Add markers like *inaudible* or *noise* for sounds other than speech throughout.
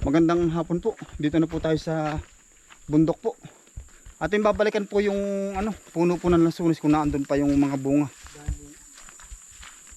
Magandang hapon po. Dito na po tayo sa bundok po. Ating babalikan po yung ano, puno po ng lasunis kung naandun pa yung mga bunga.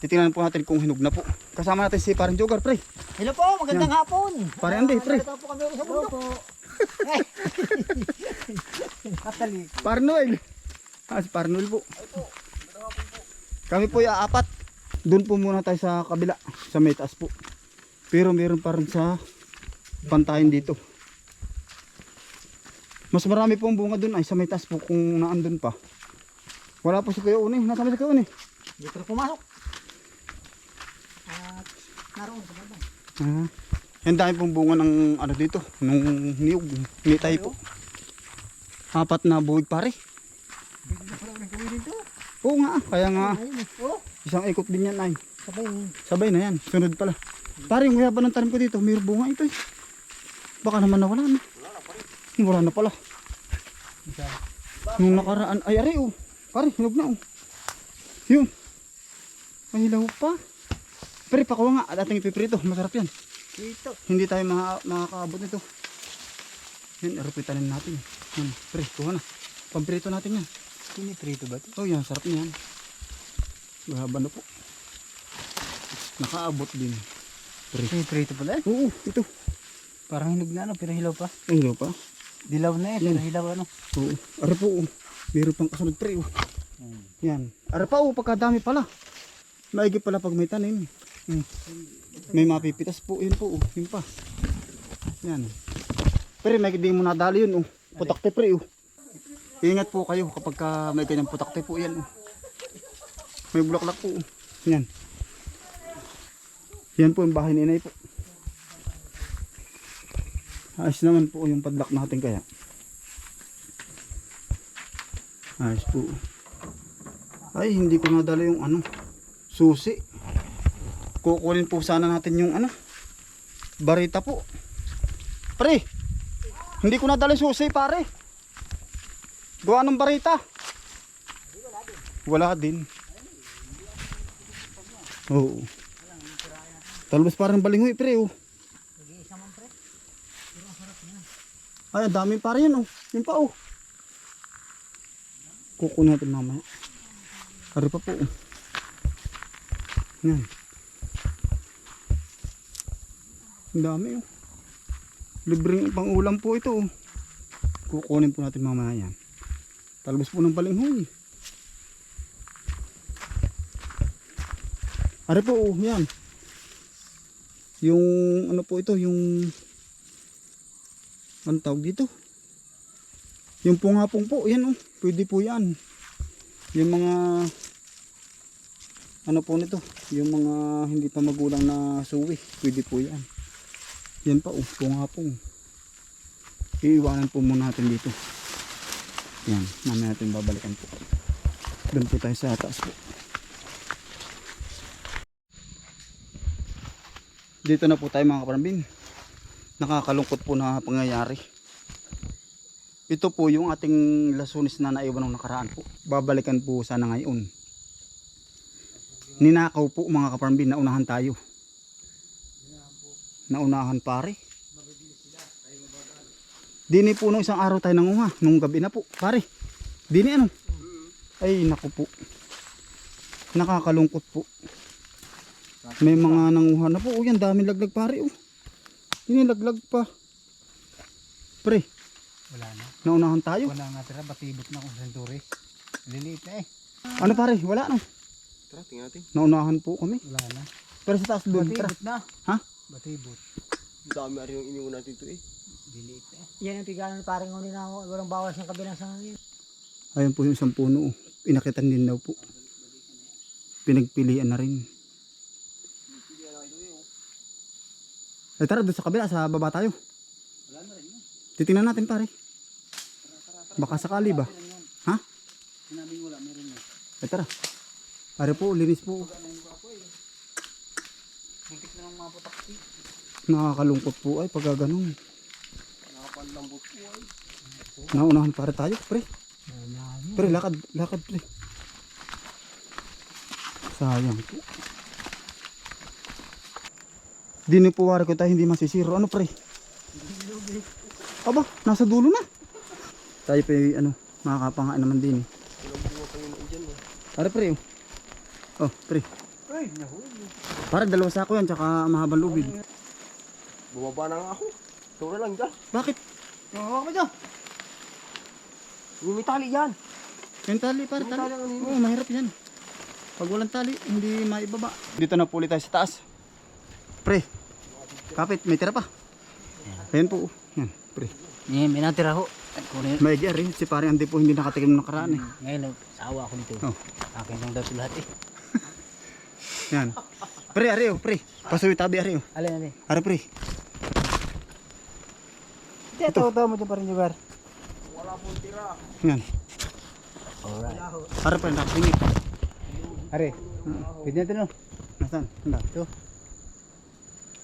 Titingnan po natin kung hinog na po. Kasama natin si Parang Jogar, pre. Hello po, magandang hapon. Pare Andy, pre. Narito po kami sa bundok. Katalik. Parang Noel. Ah, si Parang Noel po. Kami po yung apat. Doon po muna tayo sa kabila, sa may taas po. Pero meron pa rin sa pantayin dito. Mas marami po ang bunga doon ay sa may taas po kung naandun pa. Wala po si Kuya Uni. Nasama si Kuya Uni? Dito na pumasok. At naroon sa baba. Ah. Yan dami pong bunga ng ano dito, nung niyog, nitay po. Apat na buwig pare. Oo nga, kaya nga Ayun, oh, isang ikot din yan ay. sabay. Sabay na yan, sunod pala. Pare, yung yaban ng tanim ko dito, may bunga ito eh. Baka naman nawala na. Wala na pala. Nung nakaraan, ay ari oh. Pare, hinog na oh. Yun. May hilaw pa. Pero pakuha nga, at ating ipiprito, masarap yan. Dito. Hindi tayo maka, makakaabot nito. Yan, arupitanin natin. Yan, pre, kuha na. Pamprito natin yan. Piniprito ba ito? Oh, yan, sarap niyan. Mahaba na po. Nakaabot din. Pre. Piniprito pala eh. Oo, ito. Parang hinog na ano, pero hilaw pa. Hilaw pa. Dilaw na eh, pero hilaw ano. Oo. Ara po, oh. Meron pang kasunod pre, oh. Hmm. Yan. Ara pa, oh, pagkadami pala. Maigi pala pag may tanim. Hmm. May mapipitas po, yun po, oh. Yun pa. Yan. Pre, may di mo nadali yun, oh. Putakte pre, oh. Ingat po kayo kapag ka may ganyang putakte po yan, oh. May bulaklak po. Yan. Yan po yung bahay ni inay po. Ayos naman po yung padlock natin kaya. Ayos po. Ay, hindi ko nadala yung ano, susi. Kukunin po sana natin yung ano, barita po. Pre, hindi ko nadala yung susi pare. Gawa ng barita. Wala din. Oo. Talbos parang balingoy pre oh. Nag-iisa man pre. Ay, ang dami pa rin oh. Yun pa oh. Kukunin natin mamaya. Ari pa po oh. Yan. Ang dami oh. Libreng pang ulam po ito oh. Kukunin po natin mamaya yan. Talbos po ng balinghoy. Ari po oh, yan. Yung ano po ito, yung ang tawag dito? Yung pungapong po yan oh pwede po yan. Yung mga ano po nito yung mga hindi pa magulang na suwi pwede po yan. Yan pa oh pungapong iiwanan po muna natin dito. Yan mamaya natin babalikan po. Doon po tayo sa taas po dito na po tayo mga kaparambin nakakalungkot po na pangyayari. Ito po yung ating lasunis na naiwan ng nakaraan po. Babalikan po sana ngayon. Ninakaw po mga kaparambin, naunahan tayo. Naunahan pare. Dini po nung isang araw tayo nanguha, nung gabi na po, pare. Dini ano? Ay naku po. Nakakalungkot po. May mga nanguha na po. O yan, daming laglag pare oh. Inilaglag pa. Pre, Wala na. naunahan tayo. Wala nga tira, batibot na kung senturi. Liliit na eh. Ano pare, wala no. Tara, tingnan natin. Naunahan po kami. Wala na. Pero sa taas doon, tara. Batibot na. Ha? Batibot. Dami rin yung iniwan natin ito eh. Liliit na eh. Yan yung tigalan parang ngunit na walang bawas yung kabilang sa ngayon. Ayun po yung isang puno. oh. Inakitan din daw po. Pinagpilian na rin. Ay tara, doon sa kabila, sa baba tayo. Titingnan natin pare. Baka sakali ba? Ha? Sinabing wala, meron yun. Ay tara. Pare po, linis po. Muntik na ng mga putakti. Nakakalungkot po ay pagka ganun. Nakapanlambot po ay. Naunahan para tayo, pre. Wala na. Pre, lakad, lakad, pre. Sayang po. Dinipuwari ko tayo hindi masisiro. Ano pre? Aba, nasa dulo na. Tayo pa yung, ano, makakapangaan naman din. eh. Walang bunga pa yun dyan. Para pre. oh. Oh, pre. Para dalawa sako yan, tsaka mahabang lubid. Bumaba na nga ako. Tura lang dyan. Bakit? Oo, mo dyan. Yung may tali yan. Yung tali, para tali. Oo, mahirap yan. Pag walang tali, hindi maibaba. Dito na po ulit tayo sa taas. Pre, kapit, may tira pa. Ayan po. oh. Yan, pre. Eh, may natira ho. Kunin. Maigi rin. Si pare hindi po hindi nakatikim ng nakaraan eh. Ngayon, sawa ko nito. Oh. Akin lang daw ito lahat eh. *laughs* Yan. Pre, ari oh, pre. Pasuwi tabi ari oh. Alin, alin. Ari pre. Ito, ito mo dyan pa rin lugar. Yan. Alright. Ari pre, nakasingit. Are, pwede na ito no? Nasaan? Handa. Ito.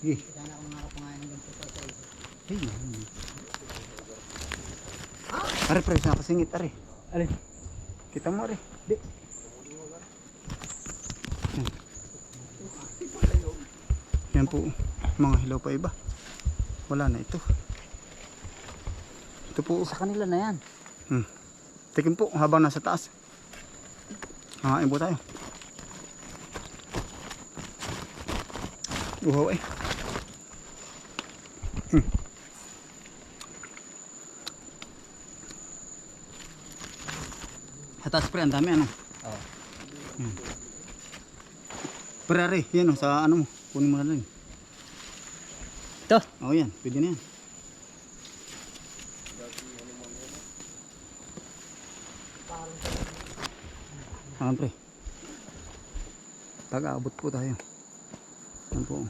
Sige. Sana ako makapangain ng ganito sa isa. Hey. Ari pre, nakasingit ari. Alin? Kita mo ari. Di. Yan po. Mga hilaw pa iba. Wala na ito. Ito po. Sa kanila na yan. Hmm. Tikim po habang nasa taas. Hangain po tayo. Uhaw eh. Sa taas pre, ang dami ano. Oo. Hmm. Pre, yan o, sa ano mo. Kunin mo na lang. Ito. Oo yan, pwede na yan. Ah, pre. Pag-aabot po tayo. Yan po.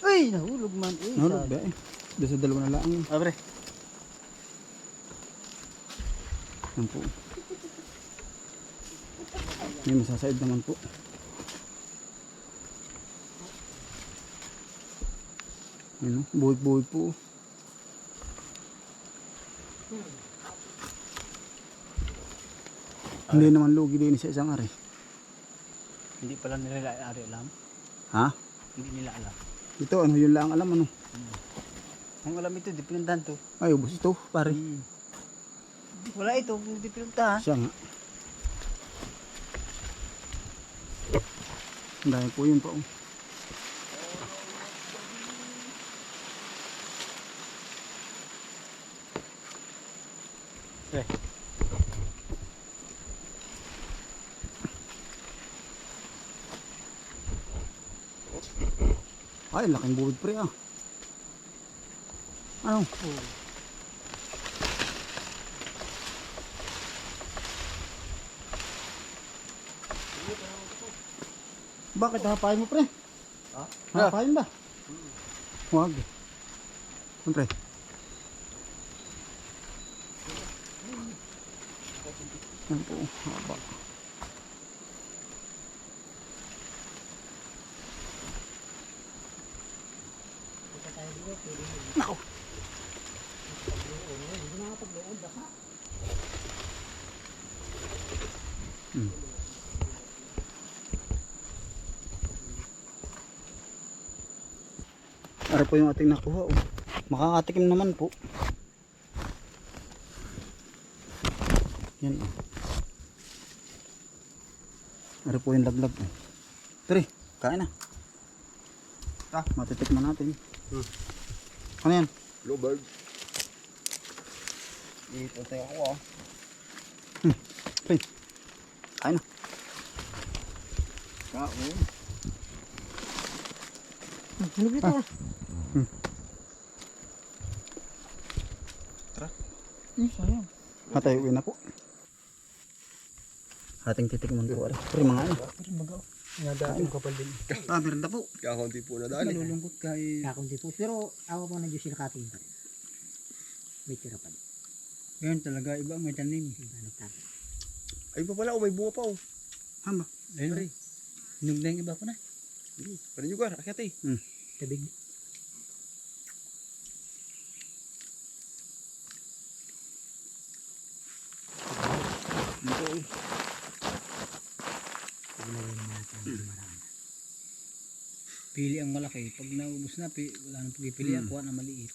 Uy, nahulog man. Uy, Nahulog ba eh. Doon sa dalawa na lang. Ah, pre. Yan po. May masasaid naman po. Yan o, buhig-buhig po. Hindi naman lugi din sa isang ari. Hindi pala nila ari alam. Ha? Hindi nila alam. Ito ano yun lang alam ano. Ang alam ito, di to. Ay ubos ito pare. Wala ito, hindi pinuntahan. Siya nga. Ang dami po yun pa oh. Eh. Ay, laking buwid pre ah. Ano? Bakit hapain mo pre? Ha? Hapain ba? Huwag. Ano pre? Yan po, haba. Nako. Hmm. Ara po yung ating nakuha. Oh. Makakatikim naman po. Yan. Ara po yung laglag. Oh. Pre, kain na. Ah. Matitikman natin. Hmm. Ano yan? Bluebird. Dito tayo ako ah. Pre, kain na. Kaon. Ano ito? Ah. Tara. Hmm, sayang. Hatay uwi na po. Ating titikman po. Pre, mga ano. Pero magaw. Nadaan yung kapal din. Ah, meron na po. Kakunti po na dali. Nalulungkot ka eh. Kakunti po. Pero awa pa na Diyos sinakatin pa rin. May tira pa rin. Ganyan talaga. Iba may tanim. Nagtatay. Ay pa pala, oh, may bunga pa oh. Hamba. Ayun. Hinog na yung iba ko na. Paninyugar, akyat eh. Tabig. Ito eh. Pag nalawin natin. Pili ang malaki. Pag naubos na, wala nang pagpipilian, Hmm. kuha na maliit.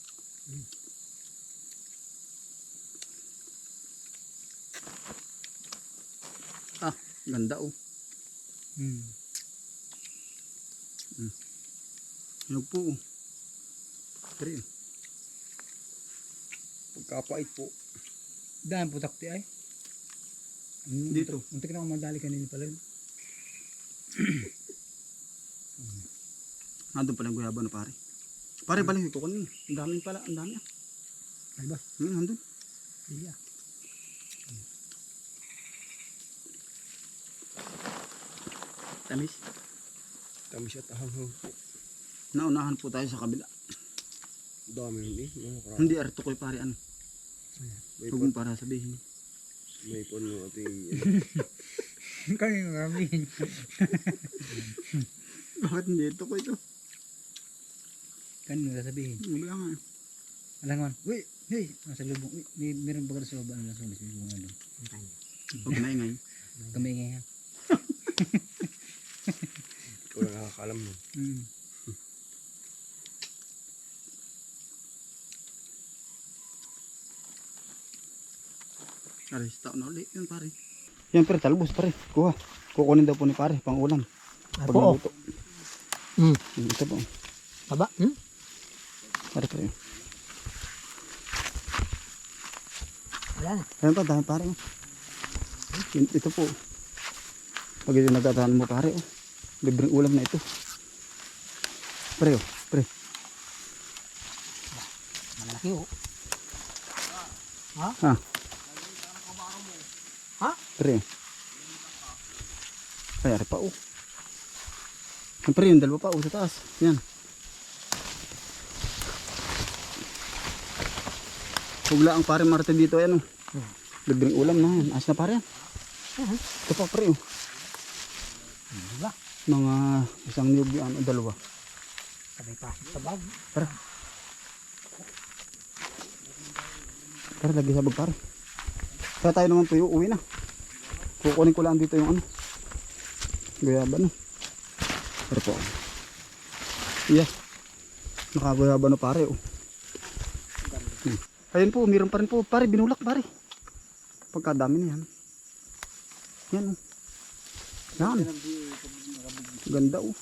Ah, ganda oh. Hmm. Hinog po yun. Pagkapait po. Dahil putak ti ay. Hmm, Dito. Muntik na ako madali kanina pala. Nandun pala yung guyaba na pare. Pare balik ko kanina. Ang dami pala, ang dami ah. Ay ba? Hmm, nandun. Iya. Tamis. Tamis at ahanghang po. Naunahan po tayo sa kabila. Dami yun eh. Mga kara- Hindi arto ko pare ano. May Huwag pon, mo para sabihin. may pon yung ating *laughs* Kanina maramihin. *laughs* Bakit hindi ito ko ito? Kanina sasabihin. Wala nga. eh. Alangan. Uy! Hey! Nasa lubong. Uy! May meron ba sa baba na nasa lubong nga doon? Huwag maingay. Kami nga yan. ikaw lang *laughs* nakakalam nun. Hmm. Pare, sa taon na ulit yun pare. Yan pare, talbos pare. Kuha. Kukunin daw po ni pare, pang ulam. Pag Apo, oh. Hmm. Hmm, Ito po. Aba, hmm? Pare pare. Wala na. Ayan pa, dami pare. oh. Ito po. Pag ito nagdadaan mo pare, oh. Libreng ulam na ito. Pare, oh. Pare. Malaki oh. Ha? Ha? Pare. Ay, ari pa, oh. Pare, yung dalawa pa, oh, sa taas. Yan. Hugla ang pare Marte dito, yan, oh. Libreng ulam na yan. Ayos na pare yan. Mhm. Ito pa, pare, oh. Mga isang niyog, ano, dalawa. Sabay pa sa bag. Tara. Tara, lagi sa bag pare. Kaya tayo naman yung uwi na. Kukunin ko lang dito yung ano. Guyaba no. Tara po. Yeah. Nakaguyaba na pare oh. Hmm. Ayun po, meron pa rin po. Pare, binulak pare. Pagkadami na yan. Yan oh. Yan. Ganda oh.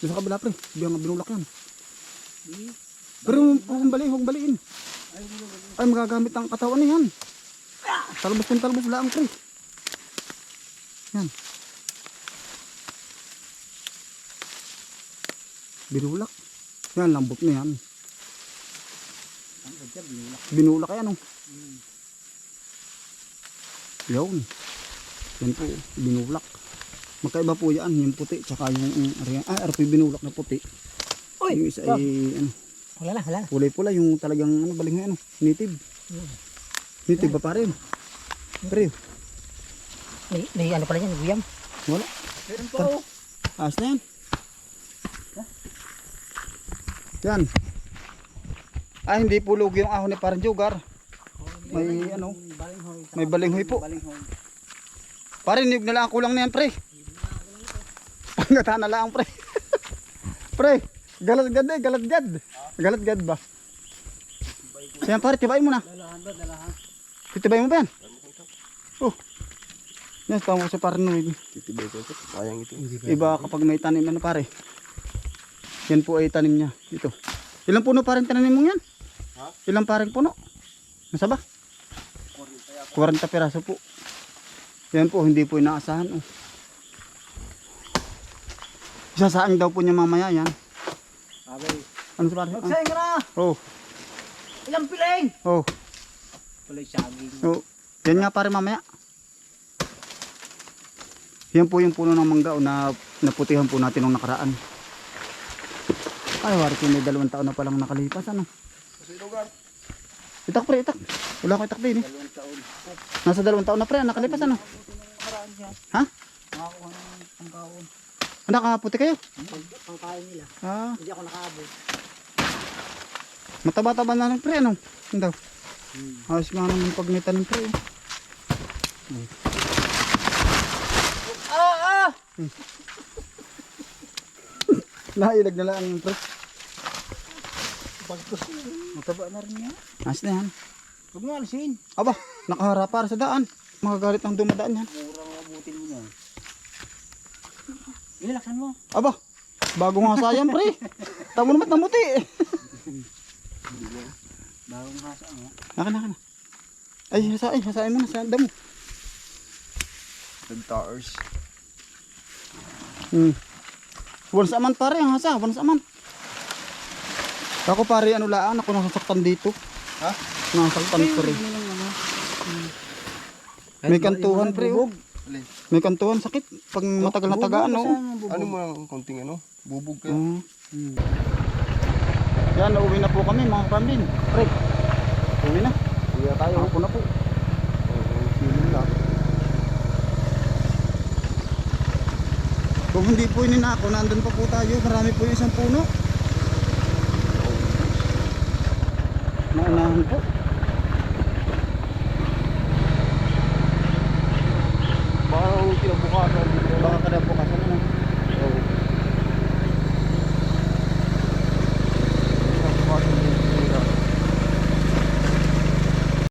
Doon sa kabila pre, bigyan nga binulak yan. Pero huwag baliin, huwag baliin. Ay, magagamit ang katawan na yan. Talbos ng talbos lang pre. Yan. Binulak. Yan, lambot na yan. Binulak yan oh. Yun. Yan po, binulak. Magkaiba po yan, yung puti, tsaka yung, yung ariyan. Ah, yung binulak na puti. Uy! Yung isa oh. ay, ano, Wala na, wala na. kulay pula, yung talagang, ano, baling ano, native. Native ba pa rin? Pero, May, may ano pala yan, guyam. wala. Meron po. Ayos na yan. Yan. Ah, hindi pulog yung ahon ni parang jugar. May ano, may balinghoy po. Pare, niyog na lang ang kulang na yan, pre. Pangata na lang, pre. *laughs* pre, galat-gad eh, galat-gad. Galat-gad ba? Yan, pare, tibayin mo na. Titibayin mo ba yan? Oh. Yan, tama ko sa paranoid. Titibay ko ito. Sayang ito. Iba kapag may tanim ano pare. Yan po ay tanim niya. Ito. Ilang puno parang tanim mo yan? Ha? Ilang parang puno? Nasa ba? 40 piraso po. Yan po, hindi po inaasahan. Oh. Isasaang daw po niya mamaya yan. Abay. Ano sa pare? Ah. Magsayang ka na! Oh, Ilang piling! oh, Tuloy saging. oh. Yan nga pare mamaya. Yan po yung puno ng mangga oh, na naputihan po natin nung nakaraan. Ay, wari ko may dalawang taon na palang nakalipas. Ano? Kasi lugar. Itak pre, itak. Wala ko itak din eh. Dalawang taon. Nasa dalawang taon na pre, nakalipas ano? Ha? Nakakuha ng pangkaon. Nakaputi kayo? Pangkain nila. Ah, Hindi ako nakaabot. mataba-taba na ng pre, ano? Ano daw? Ayos nga naman pag may tanim pre. Ah! Ah! *laughs* Nailag na lang yung pre. Pagkos. Mataba na rin yan. Ayos na yan. Huwag mo alisin. Aba, nakaharap para sa daan. Magagalit ang dumadaan yan. Murang abutin mo yan. Ilaksan mo. Aba, bago nga sayang pre. Tamo naman namuti. Bagong hasa mo. Naka na, na. Ay, hasain, hasain mo na sa damo. Red tires. Hmm. Once a month pare ang hasa, once a month. Ako pare ano laan ako nasasaktan dito. Ha? Nasasaktan pre. May kantuhan pre. oh. May kantuhan sakit pag matagal na tagaan no. Ano mo lang konting ano? Bubog kayo. Oo. Yan, nauwi na po kami mga kambin. Pre, uwi na. Uwi na tayo. Ako na po. Kung hindi po ininako, nandun pa po tayo. Marami po yung isang puno. Naunahan po.